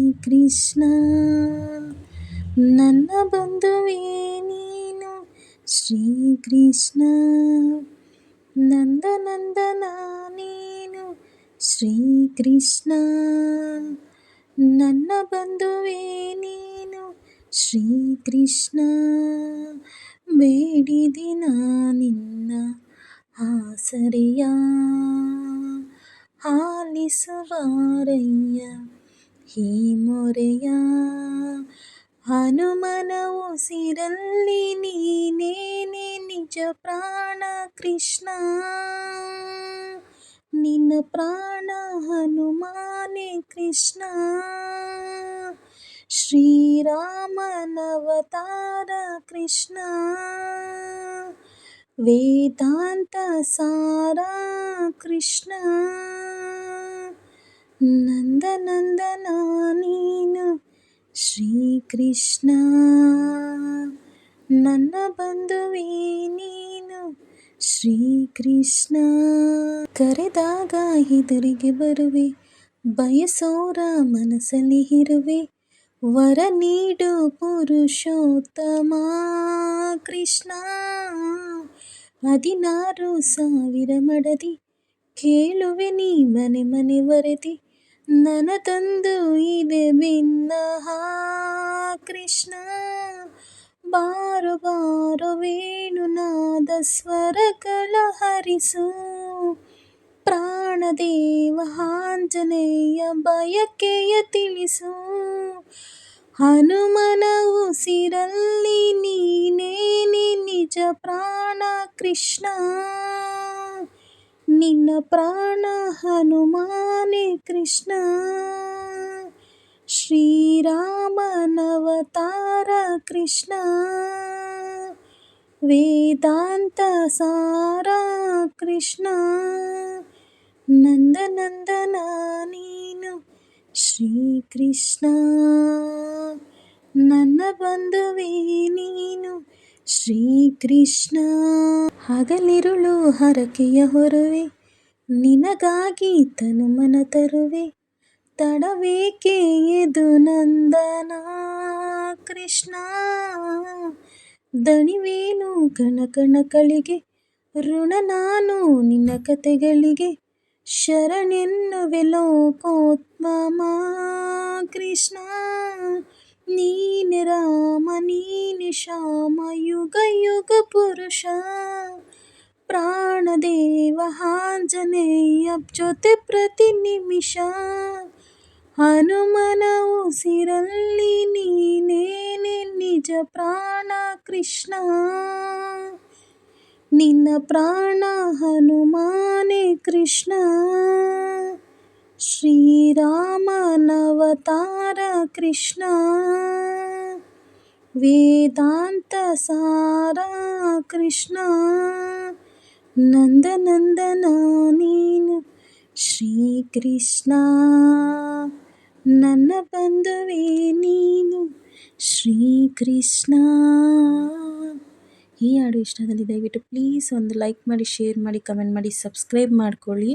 ಶ್ರೀಕೃಷ್ಣ ನನ್ನ ಬಂಧುವೇ ನೀನು. ಶ್ರೀಕೃಷ್ಣ ನಂದನಂದನ ನೀನು. ಶ್ರೀಕೃಷ್ಣ ನನ್ನ ಬಂಧುವೇ ನೀನು. ಶ್ರೀಕೃಷ್ಣ ಬೇಡಿದಿನ ನಿನ್ನ ಆಸರೆಯ. ಆಲಿಸುವಾರಯ್ಯ ಈ ಮೊರೆಯ ಹನುಮನ ಉಸಿರಲ್ಲಿ ನೀನೇನೆ ನಿಜ ಪ್ರಾಣ ಕೃಷ್ಣ ನಿನ್ನ ಪ್ರಾಣ ಹನುಮಾನೆ ಕೃಷ್ಣ ಶ್ರೀರಾಮನವತಾರ ಕೃಷ್ಣ ವೇದಾಂತ ಸಾರ ಕೃಷ್ಣ ನಂದನಂದನ ನೀನು ಶ್ರೀಕೃಷ್ಣ ನನ್ನ ಬಂಧುವೇ ನೀನು ಶ್ರೀಕೃಷ್ಣ ಕರೆದಾಗ ಎದುರಿಗೆ ಬರುವೆ ಬಯಸೋರ ಮನಸ್ಸಲ್ಲಿ ಇರುವೆ ವರ ನೀಡು ಪುರುಷೋತ್ತಮ ಕೃಷ್ಣ ಹದಿನಾರು ಸಾವಿರ ಮಡದಿ ಕೇಳುವೆ ನೀ ಮನೆ ಮನೆ ವರದಿ ನನತಂದು ಇದೆ ಭಿನ್ನ ಕೃಷ್ಣ, ಬಾರು ಬಾರು ವೇಣುನಾದ ಸ್ವರಗಳ ಹರಿಸು. ಪ್ರಾಣದೇವ ಆಂಜನೇಯ ಬಯಕೆಯ ತಿಳಿಸು. ಹನುಮನ ಉಸಿರಲ್ಲಿ ನೀನೇನೆ ನಿಜ ಪ್ರಾಣ ಕೃಷ್ಣ. ನಿನ್ನ ಪ್ರಾಣ ಹನುಮಾನೆ ಕೃಷ್ಣ. ಶ್ರೀರಾಮನವತಾರ ಕೃಷ್ಣ. ವೇದಾಂತ ಸಾರ ಕೃಷ್ಣ. ನಂದನಂದನ ನೀನು ಶ್ರೀಕೃಷ್ಣ. ನನ್ನ ಬಂಧುವೇ ನೀನು ಶ್ರೀಕೃಷ್ಣ. ಹಗಲಿರುಳು ಹರಕೆಯ ಹೊರುವೆ ನಿನಗಾಗಿ ತನುಮನ ತರುವೆ. ತಡವೇಕೆ ಎದು ನಂದನ ಕೃಷ್ಣ. ದಣಿವೇನು ಕಣಕಣಗಳಿಗೆ ಋಣ ನಾನು ನಿನ್ನ ಕತೆಗಳಿಗೆ. ಶರಣೆನ್ನುವೆ ಲೋಕೋತ್ಮಮ ಕೃಷ್ಣ. ನೀನೆ ರಾಮ, ನೀನೆ ಶಾಮ ಯುಗ ಯುಗ ಪುರುಷ. ಪ್ರಾಣದೇವ ಆಂಜನೇಯ ಜೊತೆ ಪ್ರತಿ ನಿಮಿಷ ಹನುಮನ ಉಸಿರಲ್ಲಿ ನೀನೇನೆ ನಿಜ ಪ್ರಾಣ ಕೃಷ್ಣ ನಿನ್ನ ಪ್ರಾಣ ಹನುಮಾನೆ ಕೃಷ್ಣ ಶ್ರೀರಾಮನವತಾರ ಕೃಷ್ಣ ವೇದಾಂತ ಸಾರ ಕೃಷ್ಣ ನಂದನಂದನ ನೀನು ಶ್ರೀಕೃಷ್ಣ ನನ್ನ ಬಂಧುವೇ ನೀನು ಶ್ರೀಕೃಷ್ಣ ಈ ಹಾಡು ಇಷ್ಟದಲ್ಲಿ ದಯವಿಟ್ಟು ಪ್ಲೀಸ್ ಒಂದು ಲೈಕ್ ಮಾಡಿ ಶೇರ್ ಮಾಡಿ ಕಮೆಂಟ್ ಮಾಡಿ ಸಬ್ಸ್ಕ್ರೈಬ್ ಮಾಡ್ಕೊಳ್ಳಿ.